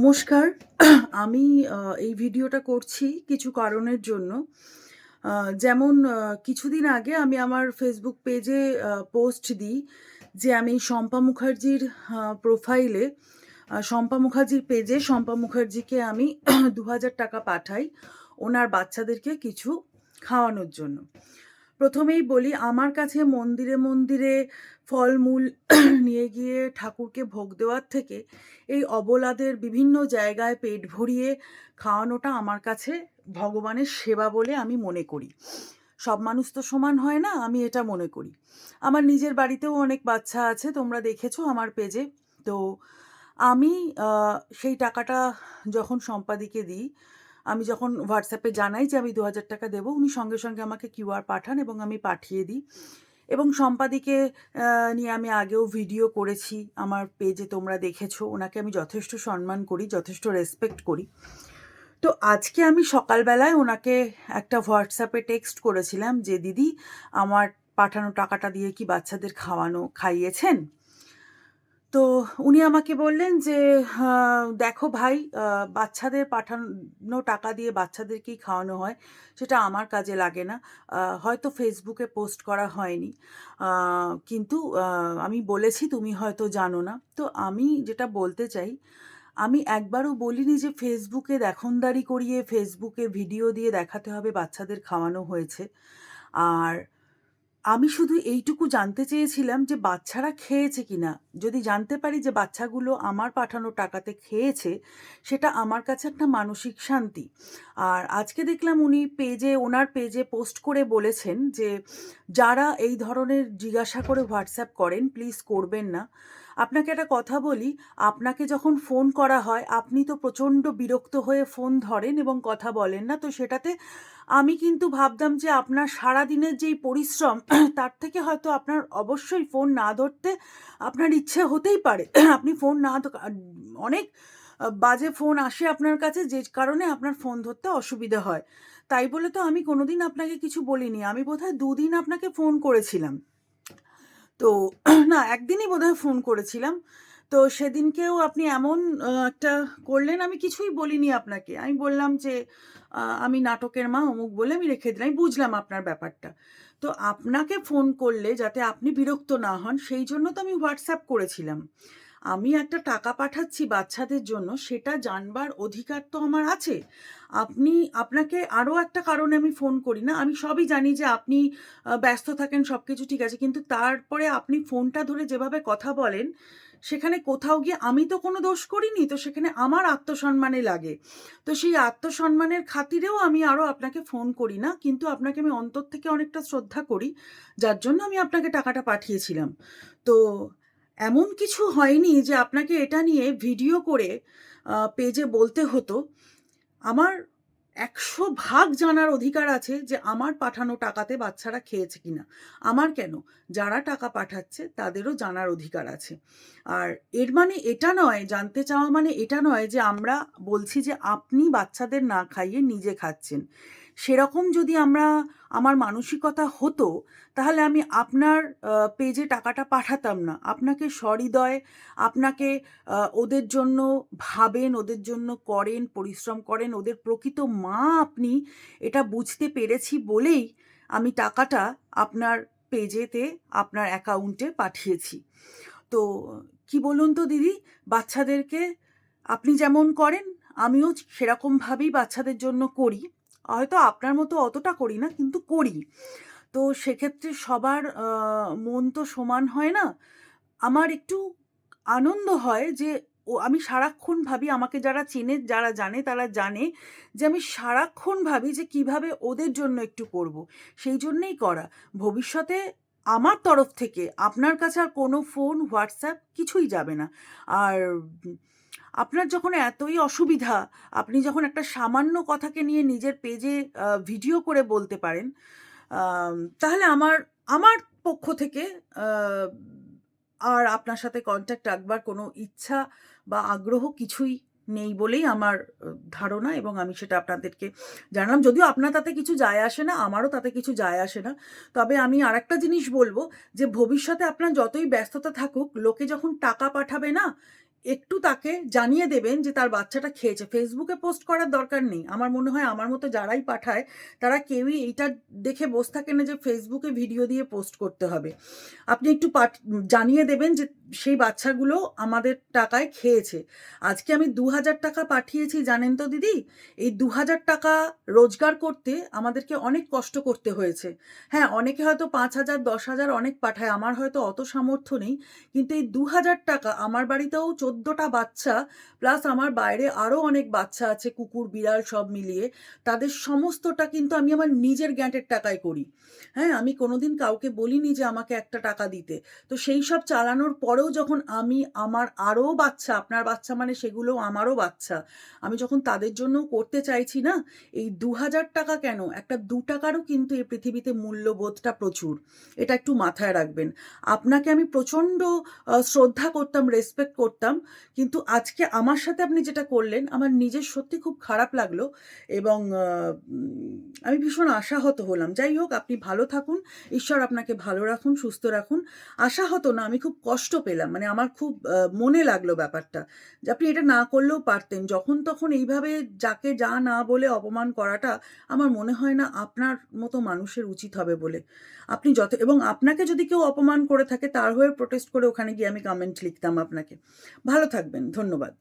নমস্কার। আমি এই ভিডিওটা করছি কিছু কারণের জন্য। যেমন কিছুদিন আগে আমি আমার ফেসবুক পেজে পোস্ট দিই যে আমি শম্পা মুখার্জির প্রোফাইলে শম্পা মুখার্জির পেজে শম্পা মুখার্জিকে আমি দু হাজার টাকা পাঠাই ওনার বাচ্চাদেরকে কিছু খাওয়ানোর জন্য। প্রথমেই বলি, আমার কাছে মন্দিরে মন্দিরে ফলমূল নিয়ে গিয়ে ঠাকুরকে ভোগ দেওয়ার থেকে এই অবলাদের বিভিন্ন জায়গায় পেট ভরিয়ে খাওয়ানোটা আমার কাছে ভগবানের সেবা বলে আমি মনে করি। সব মানুষ তো সমান হয় না, আমি এটা মনে করি। আমার নিজের বাড়িতেও অনেক বাচ্চা আছে, তোমরা দেখেছ আমার পেজে। তো আমি সেই টাকাটা যখন সম্পাদিকে দিই আমি যখন হোয়াটসঅ্যাপে জানাই যে আমি দু হাজার টাকা দেবো, উনি সঙ্গে সঙ্গে আমাকে কিউআর পাঠান এবং আমি পাঠিয়ে দিই। এবং সম্পাদিকে নিয়ে আমি আগেও ভিডিও করেছি। আমার পেজে তোমরা দেখেছ, ওনাকে আমি যথেষ্ট সম্মান করি, যথেষ্ট রেসপেক্ট করি। তো আজকে আমি সকালবেলায় ওনাকে একটা হোয়াটসঅ্যাপে টেক্সট করেছিলাম যে, দিদি, আমার পাঠানো টাকাটা দিয়ে কি বাচ্চাদের খাওয়ানো, খাইয়েছেন? তো উনি আমাকে বললেন যে দেখো ভাই বাচ্চাদের পাঠানো টাকা দিয়ে বাচ্চাদেরকেই খাওয়ানো হয়। সেটা আমার কাজে লাগে না। হয়তো ফেসবুকে পোস্ট করা হয়নি। কিন্তু আমি বলেছি তুমি হয়তো জানো না। তো আমি যেটা বলতে চাই, আমি একবারও বলিনি যে ফেসবুকে দেখনদারি করিয়ে ফেসবুকে ভিডিও দিয়ে দেখাতে হবে বাচ্চাদের খাওয়ানো হয়েছে। আর আমি শুধু এইটুকু জানতে চেয়েছিলাম যে বাচ্চারা খেয়েছে কিনা। যদি জানতে পারি যে বাচ্চাগুলো আমার পাঠানো টাকাতে খেয়েছে, সেটা আমার কাছে একটা মানসিক শান্তি। আর আজকে দেখলাম উনি পেজে, ওনার পেজে পোস্ট করে বলেছেন যে, যারা এই ধরনের জিজ্ঞাসা করে হোয়াটসঅ্যাপ করেন, প্লিজ করবেন না। আপনাকে একটা কথা বলি, আপনাকে যখন ফোন করা হয়, আপনি তো প্রচণ্ড বিরক্ত হয়ে ফোন ধরেন এবং কথা বলেন না, তো সেটাতে আমি কিন্তু ভাবতাম যে আপনার সারা দিনের যেই পরিশ্রম, তার থেকে হয়তো আপনার অবশ্যই ফোন না ধরতে আপনার ইচ্ছে হতেই পারে। আপনি ফোন না অনেক বাজে ফোন আসে আপনার কাছে, যে কারণে আপনার ফোন ধরতে অসুবিধা হয়। তাই বলে তো আমি কোনোদিন আপনাকে কিছু বলিনি, আমি বোধহয় দুদিন আপনাকে ফোন করেছিলাম। তো না, একদিনই বোধহয় ফোন করেছিলাম। তো সেদিনকেও আপনি এমন একটা করলেন, আমি কিছুই বলিনি আপনাকে। আমি বললাম যে আমি নাটকের মা অমুক বলে আমি রেখে দিলাম, আমি বুঝলাম আপনার ব্যাপারটা। তো আপনাকে ফোন করলে যাতে আপনি বিরক্ত না হন, সেই জন্য তো আমি হোয়াটসঅ্যাপ করেছিলাম। আমি একটা টাকা পাঠাচ্ছি বাচ্চাদের জন্য, সেটা জানবার অধিকার তো আমার আছে। আপনি, আপনাকে আরও একটা কারণে আমি ফোন করি না। আমি সবই জানি যে আপনি ব্যস্ত থাকেন সব কিছু ঠিক আছে। কিন্তু তারপরে আপনি ফোনটা ধরে যেভাবে কথা বলেন, সেখানে কোথাও গিয়ে আমি তো কোনো দোষ করিনি, তো সেখানে আমার আত্মসম্মানে লাগে। তো সেই আত্মসম্মানের খাতিরেও আমি আরও আপনাকে ফোন করি না, কিন্তু আপনাকে আমি অন্তর থেকে অনেকটা শ্রদ্ধা করি, যার জন্য আমি আপনাকে টাকাটা পাঠিয়েছিলাম। তো এমন কিছু হয়নি যে আপনাকে এটা নিয়ে ভিডিও করে পেজে বলতে হতো। আমার একশো ভাগ জানার অধিকার আছে যে আমার পাঠানো টাকাতে বাচ্চারা খেয়েছে কিনা। আমার কেন? যারা টাকা পাঠাচ্ছে তাদেরও জানার অধিকার আছে। আর এর মানে এটা নয়, জানতে চাওয়া মানে এটা নয় যে আমরা বলছি যে আপনি বাচ্চাদের না খাইয়ে নিজে খাচ্ছেন। সেরকম যদি আমরা আমার মানসিকতা হতো, তাহলে আমি আপনার পেজে টাকাটা পাঠাতাম না। আপনাকে সহৃদয়, আপনাকে ওদের জন্য ভাবেন, ওদের জন্য করেন, পরিশ্রম করেন, ওদের প্রকৃত মা আপনি, এটা বুঝতে পেরেছি বলেই আমি টাকাটা আপনার পেজেতে আপনার অ্যাকাউন্টে পাঠিয়েছি। তো কি বলুন তো দিদি, বাচ্চাদেরকে আপনি যেমন করেন, আমিও সেরকমভাবেই বাচ্চাদের জন্য করি। হয়তো আপনার মতো অতটা করি না, কিন্তু করি। তো সেক্ষেত্রে সবার মন তো সমান হয় না। আমার একটু আনন্দ হয় যে, ও, আমি সারাক্ষণ ভাবি, আমাকে যারা চেনে, যারা জানে, তারা জানে যে, আমি সারাক্ষণ ভাবি যে, কীভাবে ওদের জন্য একটু করব। সেই জন্যেই করা। ভবিষ্যতে আমার তরফ থেকে আপনার কাছে আর কোনো ফোন, হোয়াটসঅ্যাপ কিছুই যাবে না। আর আপনার যখন এতই অসুবিধা, আপনি যখন একটা সামান্য কথাকে নিয়ে নিজের পেজে ভিডিও করে বলতে পারেন তাহলে আমার আমার পক্ষ থেকে আর আপনার সাথে কন্ট্যাক্ট রাখবার কোনো ইচ্ছা বা আগ্রহ কিছুই নেই বলেই আমার ধারণা এবং আমি সেটা আপনাদেরকে জানালাম। যদিও আপনার তাতে কিছু যায় আসে না, আমারও তাতে কিছু যায় আসে না। তবে আমি আর একটা জিনিস বলব যে ভবিষ্যতে আপনার যতই ব্যস্ততা থাকুক, লোকে যখন টাকা পাঠাবে না একটু তাকে জানিয়ে দেবেন যে তার বাচ্চাটা খেয়েছে। ফেসবুকে পোস্ট করার দরকার নেই। আমার মনে হয় আমার মতো যারাই পাঠায়, তারা কেউই এইটা দেখে বসে থাকে না যে ফেসবুকে ভিডিও দিয়ে পোস্ট করতে হবে। আপনি একটু পাঠ, জানিয়ে দেবেন যে সেই বাচ্চাগুলো আমাদের টাকায় খেয়েছে। আজকে আমি দু হাজার টাকা পাঠিয়েছি, জানেন তো দিদি? এই দু হাজার টাকা রোজগার করতে আমাদেরকে অনেক কষ্ট করতে হয়েছে। হ্যাঁ অনেকে হয়তো পাঁচ হাজার দশ হাজার অনেক পাঠায়, আমার হয়তো অত সামর্থ্য নেই। কিন্তু এই দু হাজার টাকা আমার বাড়িতেও চোদ্দোটা বাচ্চা প্লাস আমার বাইরে আরও অনেক বাচ্চা আছে, কুকুর, বিড়াল সব মিলিয়ে, তাদের সমস্তটা কিন্তু আমি আমার নিজের গ্যাঁটের টাকায় করি। হ্যাঁ আমি কোনোদিন কাউকে বলিনি যে আমাকে একটা টাকা দিতে। তো সেই সব চালানোর পরেও যখন আমি আমার আরও বাচ্চা, আপনার বাচ্চা মানে সেগুলো আমারও বাচ্চা, আমি যখন তাদের জন্য করতে চাইছি না, এই দু হাজার টাকা কেন? একটা দু টাকারও কিন্তু এই পৃথিবীতে মূল্যবোধটা প্রচুর। এটা একটু মাথায় রাখবেন। আপনাকে আমি প্রচণ্ড শ্রদ্ধা করতাম রেসপেক্ট করতাম। কিন্তু আজকে আমার সাথে আপনি যেটা করলেন, আমার নিজের সত্যি খুব খারাপ লাগল এবং আমি ভীষণ আশাহত হলাম। যাই হোক, আপনি ভালো থাকুন, ঈশ্বর আপনাকে ভালো রাখুন, সুস্থ রাখুন। আশাহত না, আমি খুব কষ্ট পেলাম মানে আমার খুব মনে লাগল ব্যাপারটা যে আপনি এটা না করলেও পারতেন। যখন তখন এইভাবে যাকে যা না বলে অপমান করাটা আমার মনে হয় না আপনার মতো মানুষের উচিত হবে বলে। আপনি যত এবং আপনাকে যদি কেউ অপমান করে থাকে, তার হয়ে প্রোটেস্ট করে ওখানে গিয়ে আমি কমেন্ট লিখতাম আপনাকে। ভালো থাকবেন ধন্যবাদ।